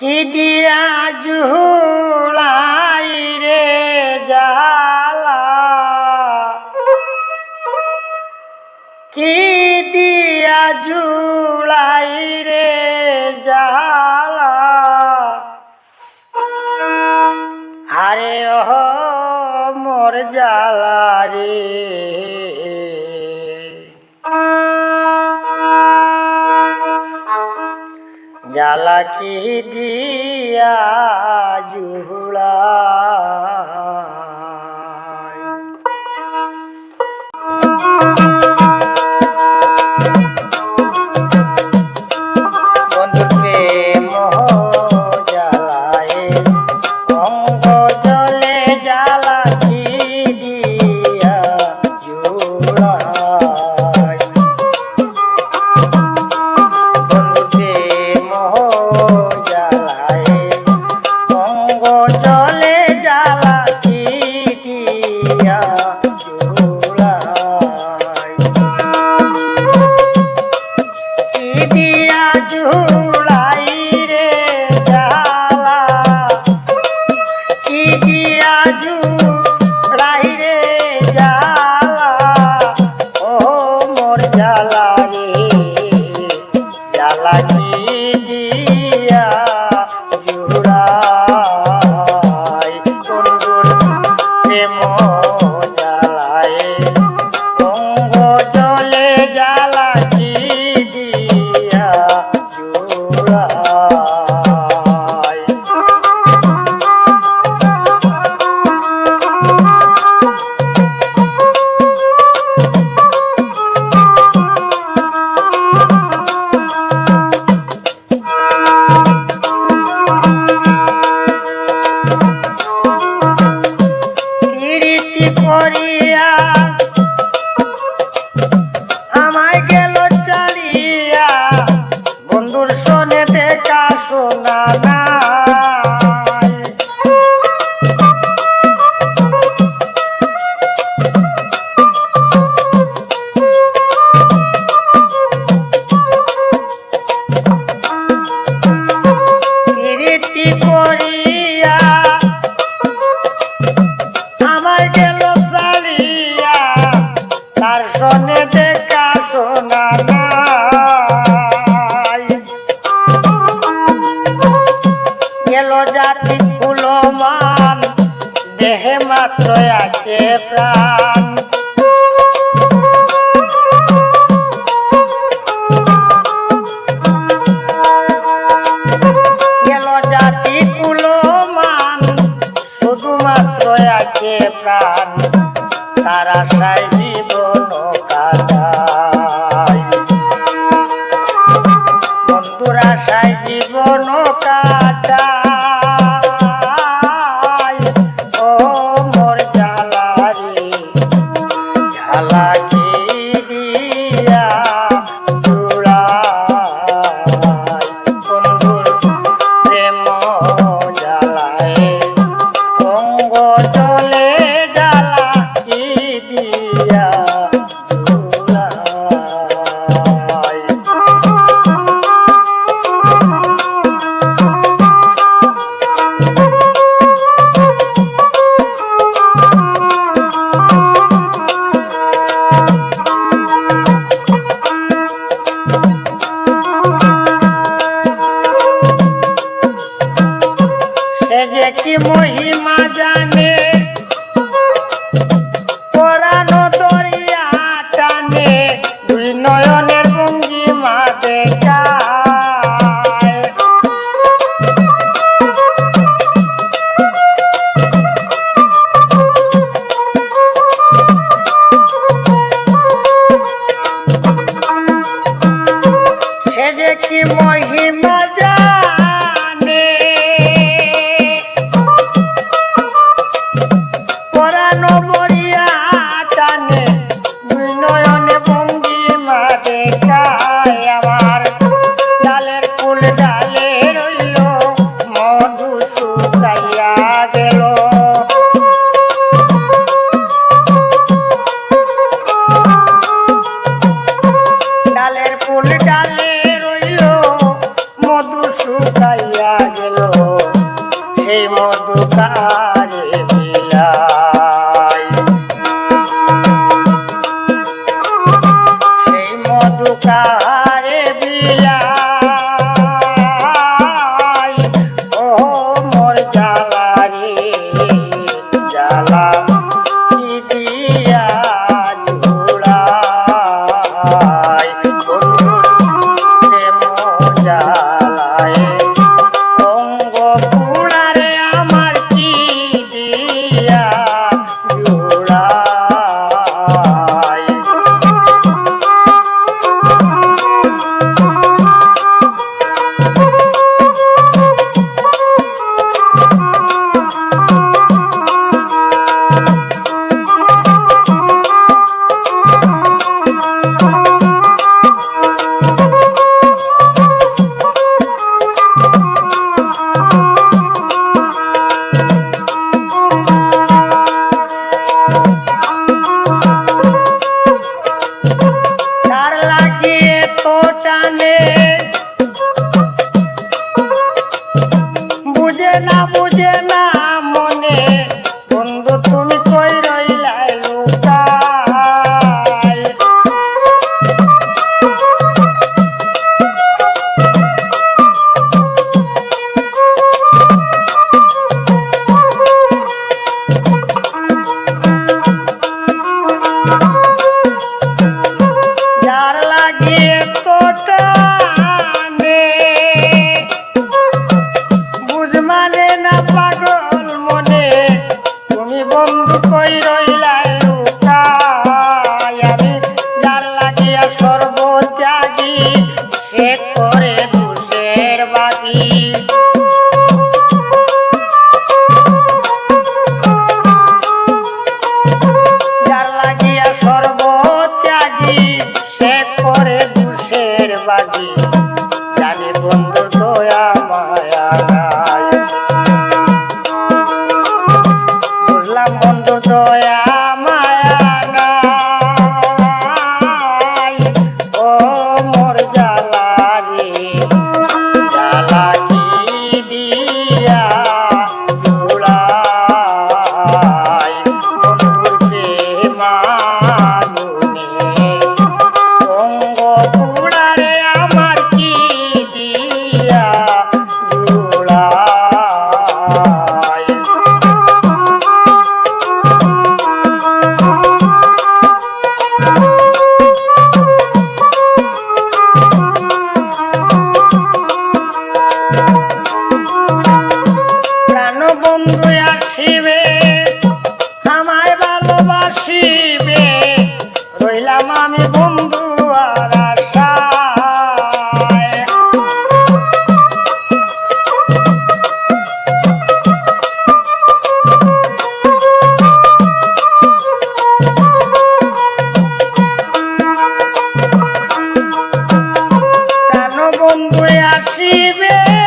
কি দিয়া জুলাই রে জালা কি দিয়া জুলাই রে জালা আরে ও মোর জালা রে। রাখি দিয়া জুহুড়া আশ্রয় আছে প্রাণ। গেল জাতি কুলো মান শুধুমাত্র আছে প্রাণ। তারা সাই জীবন কাটায় বন্ধুরা সাই জীবন কাটায় একই মহিমা জান সেই মধুকারে তো Lagi. yeah.